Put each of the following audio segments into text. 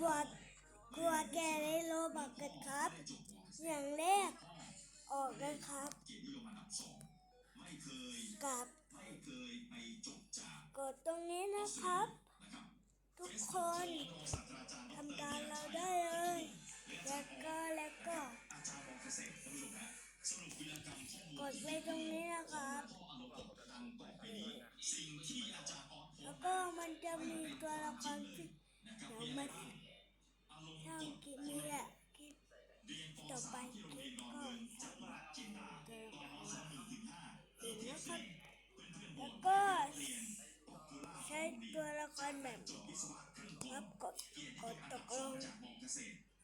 ขวดขวดแก่ในโลบักกันครับ อย่างแรก ออกกันครับกับกดตรงนี้นะครับ ทุกคนทำการเราได้เลย แล้วก็แล้วก็กดไปตรงนี้นะครับแล้วก็มันจะมีตัวละคร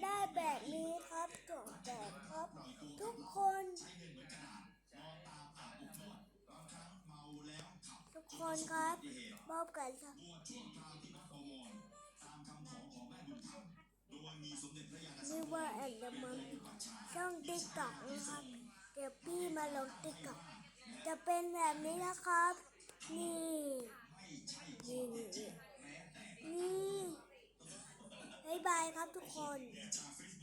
ได้แบบนี้ครับจบแบบครับ ทุกคนทุกคนครับมอบกันครับนี่ว่าแอนดอร์มันช่องติ๊กต็อกนะครับ เดี๋ยวพี่มาลงติ๊กต็อกจะเป็นแบบนี้นะครับ นี่นี่ 他多好呢。